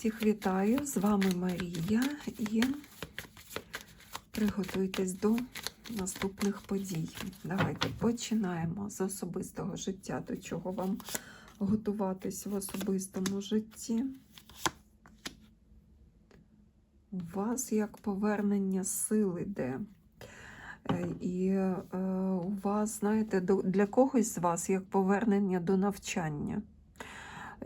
Всіх вітаю! З вами Марія і приготуйтесь до наступних подій. Давайте починаємо з особистого життя, до чого вам готуватись в особистому житті. У вас як повернення сил іде. Е, І е, у вас, знаєте, для когось з вас як повернення до навчання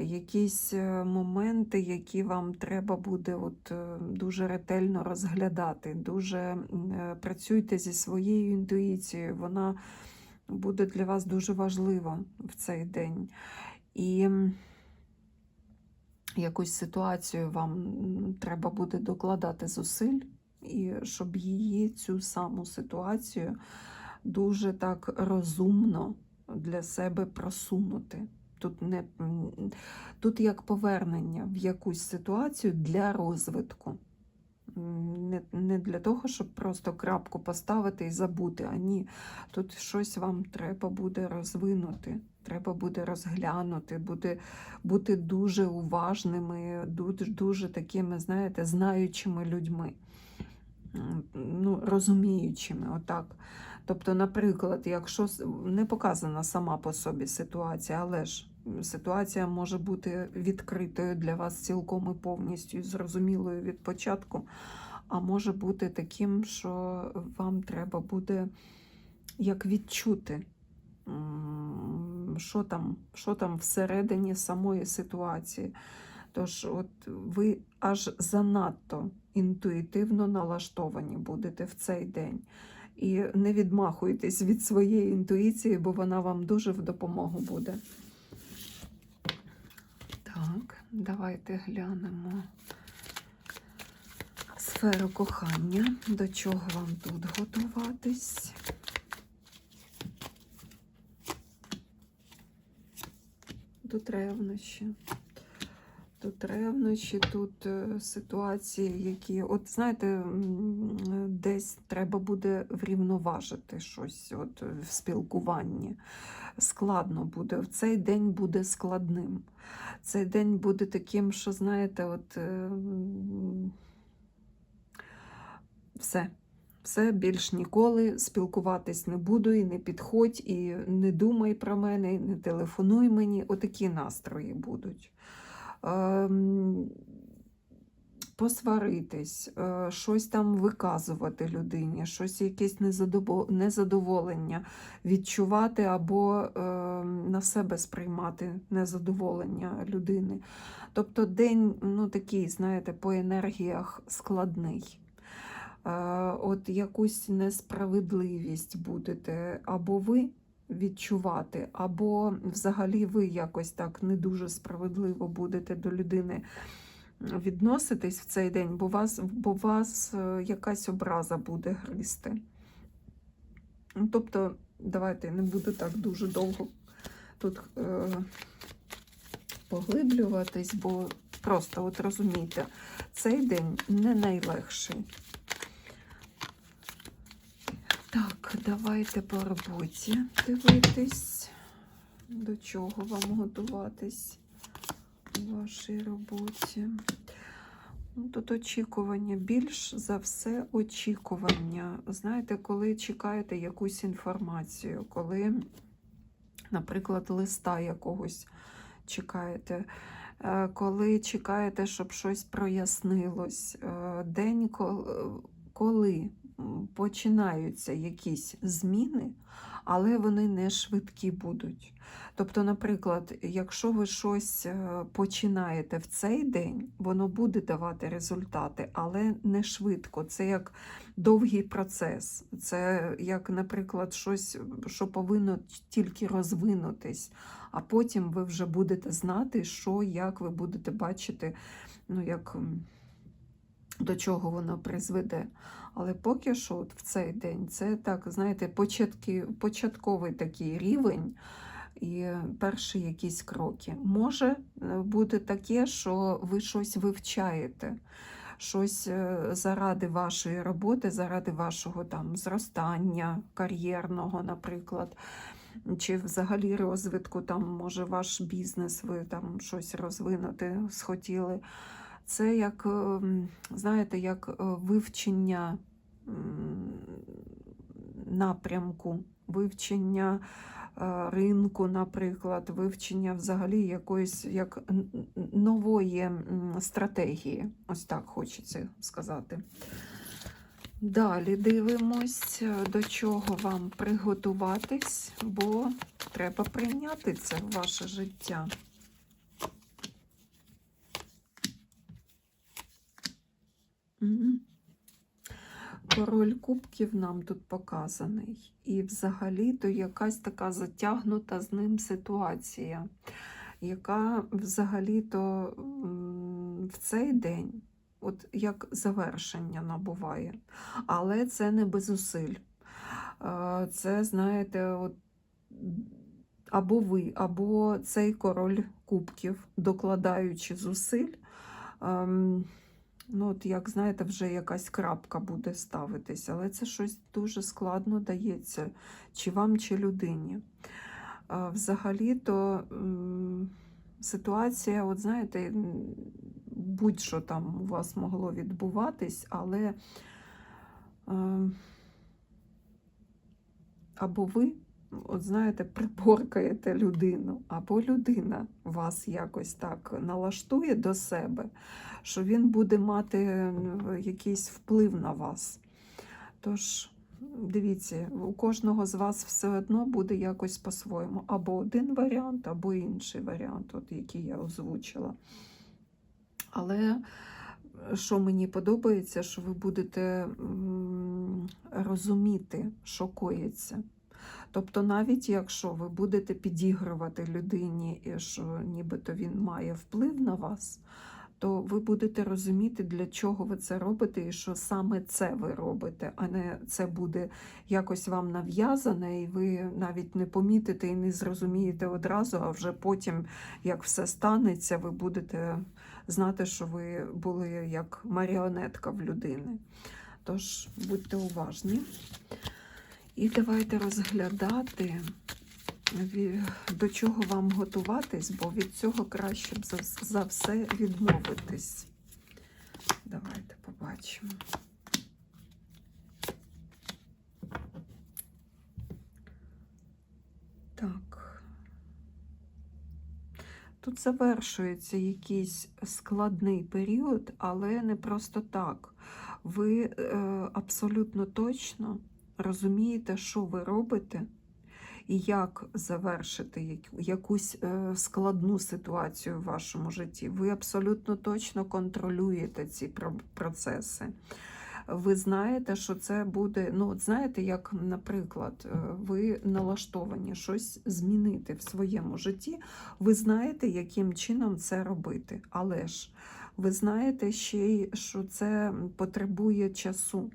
якісь е, моменти, які вам треба буде от, е, дуже ретельно розглядати. Дуже е, працюйте зі своєю інтуїцією, вона буде для вас дуже важлива в цей день. І якусь ситуацію вам треба буде докладати зусиль, і щоб її, цю саму ситуацію, дуже так розумно для себе просунути. Тут не тут як повернення в якусь ситуацію для розвитку. Не, не для того, щоб просто крапку поставити і забути. А ні, тут щось вам треба буде розвинути, треба буде розглянути, буде, бути дуже уважними, дуже, дуже такими, знаєте, знаючими людьми, ну, розуміючими, отак. Тобто, наприклад, якщо не показана сама по собі ситуація, але ж ситуація може бути відкритою для вас цілком і повністю зрозумілою від початку, а може бути таким, що вам треба буде як відчути, що там, що там всередині самої ситуації. Тож, от ви аж занадто інтуїтивно налаштовані будете в цей день. І не відмахуйтесь від своєї інтуїції, бо вона вам дуже в допомогу буде. Так, давайте глянемо сферу кохання, до чого вам тут готуватись. Тут ревнощі. Тут ревнощі, тут е, ситуації, які, от знаєте, десь треба буде врівноважити щось от, в спілкуванні. Складно буде. В цей день буде складним. Цей день буде таким, що, знаєте, от е, все. Все більш ніколи спілкуватись не буду і не підходь, і не думай про мене, і не телефонуй мені. Отакі настрої будуть. Ем, Посваритись, е, щось там виказувати людині, щось якесь незадоволення відчувати або е, на себе сприймати незадоволення людини. Тобто день ну, такий, знаєте, по енергіях складний. Е, От якусь несправедливість будете або ви відчувати, або взагалі ви якось так не дуже справедливо будете до людини відноситись в цей день, бо вас, бо вас е, якась образа буде гризти. Ну, Тобто, давайте не буду так дуже довго тут е, поглиблюватись, бо просто от розумійте, цей день не найлегший. Давайте по роботі дивитись, до чого вам готуватись у вашій роботі. Ну, Тут очікування, більш за все очікування. Знаєте, коли чекаєте якусь інформацію, коли, наприклад, листа якогось чекаєте, е, коли чекаєте, щоб щось прояснилось, е, день, коли починаються якісь зміни, але вони не швидкі будуть. Тобто, наприклад, якщо ви щось е, починаєте в цей день, воно буде давати результати, але не швидко. Це як довгий процес. Це як, наприклад, щось, що повинно тільки розвинутись, а потім ви вже будете знати, що, як ви будете бачити, ну, як, до чого воно призведе. Але поки що, от в цей день, це так, знаєте, початки, початковий такий рівень і перші якісь кроки. Може е, бути таке, що ви щось вивчаєте, щось е, заради вашої роботи, заради вашого там зростання кар'єрного, наприклад. Чи взагалі розвитку, там, може, ваш бізнес, ви там щось розвинути схотіли. Це як, ем, знаєте, як е, вивчення напрямку, вивчення е, ринку, наприклад, вивчення взагалі якоїсь як нової стратегії. Ось так хочеться сказати. Далі дивимось, е, до чого вам приготуватись, бо треба прийняти це в ваше життя. Король кубків нам тут показаний. І взагалі-то якась така затягнута з ним ситуація, яка взагалі-то в цей день от як завершення набуває. Але це не без зусиль. Це, знаєте, от або ви, або цей король кубків, докладаючи зусиль. Ем, Ну, от як знаєте, вже якась крапка буде ставитись, але це щось дуже складно дається, чи вам, чи людині. Взагалі-то ситуація, от знаєте, будь-що там у вас могло відбуватись, але е, або ви, от знаєте, приборкаєте людину, або людина вас якось так налаштує до себе, що він буде мати якийсь вплив на вас. Тож, дивіться, у кожного з вас все одно буде якось по-своєму. Або один варіант, або інший варіант, от який я озвучила. Але що мені подобається, що ви будете розуміти, що коїться. Тобто, навіть якщо ви будете підігрувати людині, що нібито він має вплив на вас, то ви будете розуміти, для чого ви це робите, і що саме це ви робите, а не це буде якось вам нав'язане, і ви навіть не помітите і не зрозумієте одразу, а вже потім, як все станеться, ви будете знати, що ви були як маріонетка в людини. Тож будьте уважні. І давайте розглядати, до чого вам готуватись, бо від цього краще б за, все відмовитись. Давайте побачимо. Так. Тут завершується якийсь складний період, але не просто так. Ви е, абсолютно точно розумієте, що ви робите, і як завершити якусь е, складну ситуацію в вашому житті. Ви абсолютно точно контролюєте ці процеси. Ви знаєте, що це буде, ну, от знаєте, як, наприклад, е, ви налаштовані щось змінити в своєму житті, ви знаєте, яким чином це робити. Але ж ви знаєте ще й, що це потребує часу.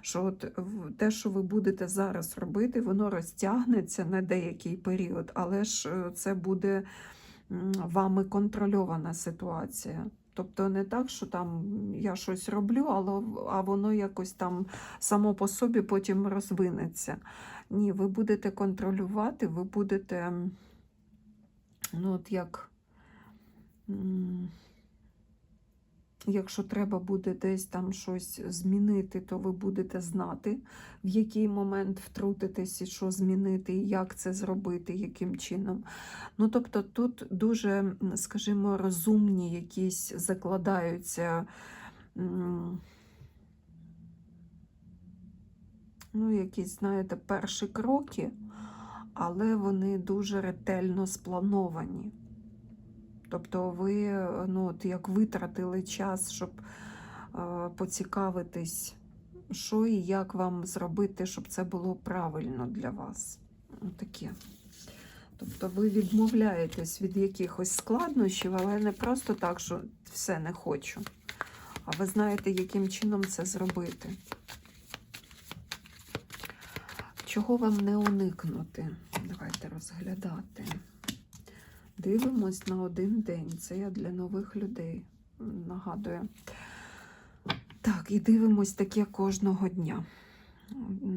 Що от те, що ви будете зараз робити, воно розтягнеться на деякий період, але ж е, це буде вами контрольована ситуація. Тобто не так, що там я щось роблю, але а воно якось там само по собі потім розвинеться. Ні, ви будете контролювати, ви будете, ну от як. Якщо треба буде десь там щось змінити, то ви будете знати, в який момент втрутитись і що змінити, і як це зробити, яким чином. Ну, тобто тут дуже, скажімо, розумні якісь закладаються. Ну, якісь, знаєте, перші кроки, але вони дуже ретельно сплановані. Тобто ви ну, от як витратили час, щоб поцікавитись, що і як вам зробити, щоб це було правильно для вас. Таке. Тобто ви відмовляєтесь від якихось складнощів, але не просто так, що все не хочу. А ви знаєте, яким чином це зробити. Чого вам не уникнути? Давайте розглядати. Дивимось на один день. Це я для нових людей нагадую. Так, і дивимось таке кожного дня.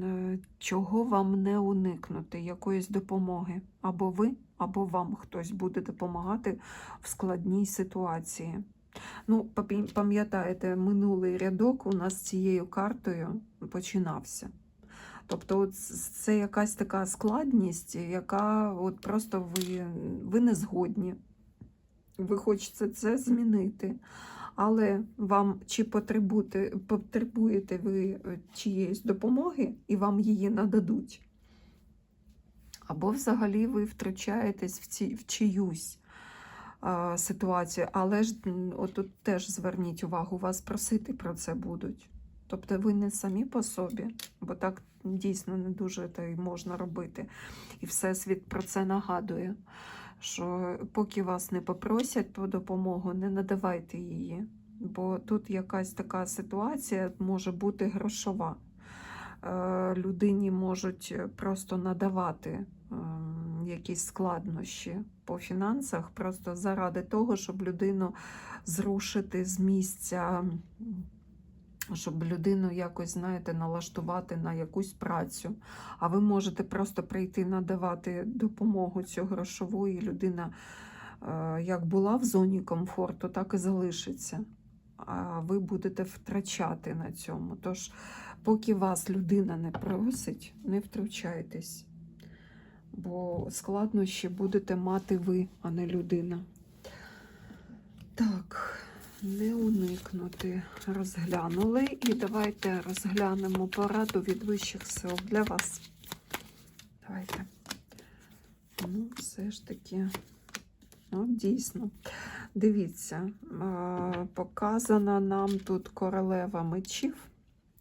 Е, Чого вам не уникнути? Якоїсь допомоги. Або ви, або вам хтось буде допомагати в складній ситуації. Ну, пам'ятаєте, минулий рядок у нас цією картою починався. Тобто, от це якась така складність, яка от просто ви, ви не згодні. Ви хочете це змінити. Але вам чи потребуєте, ви е, чиєїсь допомоги і вам її нададуть? Або взагалі ви втручаєтесь в, ці, в чиюсь а, ситуацію, але ж отут теж зверніть увагу, вас просити про це будуть. Тобто ви не самі по собі, бо так дійсно не дуже та й можна робити. І Всесвіт про це нагадує, що поки вас не попросять про допомогу, не надавайте її. Бо тут якась така ситуація може бути грошова. Е, Людині можуть просто надавати ем, якісь складнощі по фінансах, просто заради того, щоб людину зрушити з місця, щоб людину якось, знаєте, налаштувати на якусь працю. А ви можете просто прийти надавати допомогу цю грошову, і людина е, як була в зоні комфорту, так і залишиться. А ви будете втрачати на цьому. Тож, поки вас людина не просить, не втручайтесь. Бо складнощі будете мати ви, а не людина. Так, не уникнути. Розглянули. І давайте розглянемо пораду від вищих сил для вас. Давайте. Ну, все ж таки, ну, дійсно. Дивіться, показана нам тут королева мечів.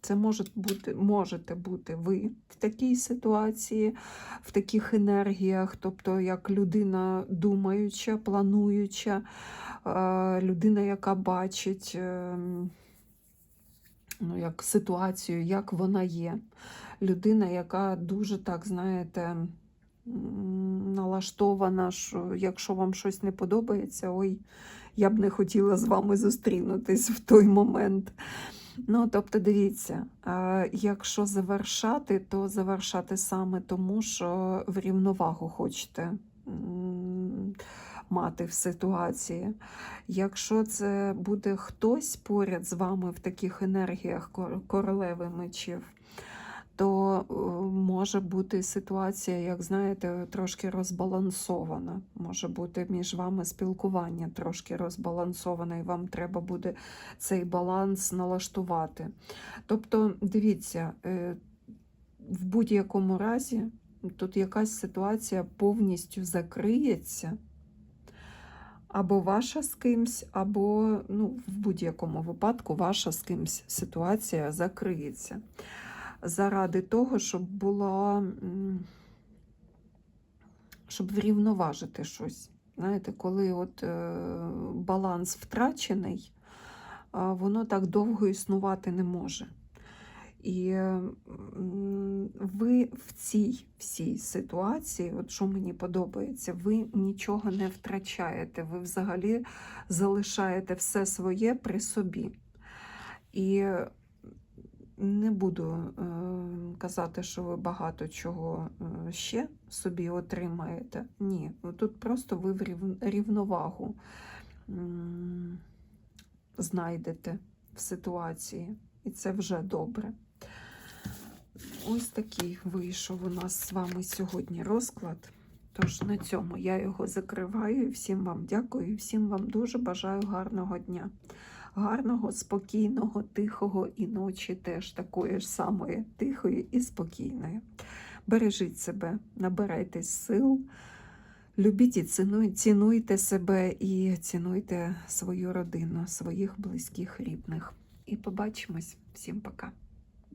Це може бути, можете бути ви в такій ситуації, в таких енергіях, тобто як людина думаюча, плануюча, е, людина, яка бачить е, ну, як ситуацію, як вона є. Людина, яка дуже так, знаєте, налаштована, що якщо вам щось не подобається, ой, я б не хотіла з вами зустрінутись в той момент. Ну, тобто, дивіться, якщо завершати, то завершати саме тому, що в рівновагу хочете мати в ситуації. Якщо це буде хтось поряд з вами в таких енергіях королеви мечів, то е, може бути ситуація, як знаєте, трошки розбалансована. Може бути між вами спілкування трошки розбалансоване, і вам треба буде цей баланс налаштувати. Тобто, дивіться, е, в будь-якому разі тут якась ситуація повністю закриється. Або ваша з кимсь, або ну, в будь-якому випадку ваша з кимсь ситуація закриється. Заради того, щоб було, щоб врівноважити щось. Знаєте, коли от е, баланс втрачений, воно так довго існувати не може. І е, ви в цій всій ситуації, от що мені подобається, ви нічого не втрачаєте, ви взагалі залишаєте все своє при собі. І не буду е, казати, що ви багато чого е, ще собі отримаєте. Ні, тут просто ви в рівновагу знайдете в ситуації, і це вже добре. Ось такий вийшов у нас з вами сьогодні розклад. Тож на цьому я його закриваю. Всім вам дякую, всім вам дуже бажаю гарного дня. Гарного, спокійного, тихого і ночі теж такої ж самої тихої і спокійної. Бережіть себе, набирайтесь сил, любіть і цінуйте себе і цінуйте свою родину, своїх близьких рідних. І побачимось. Всім пока.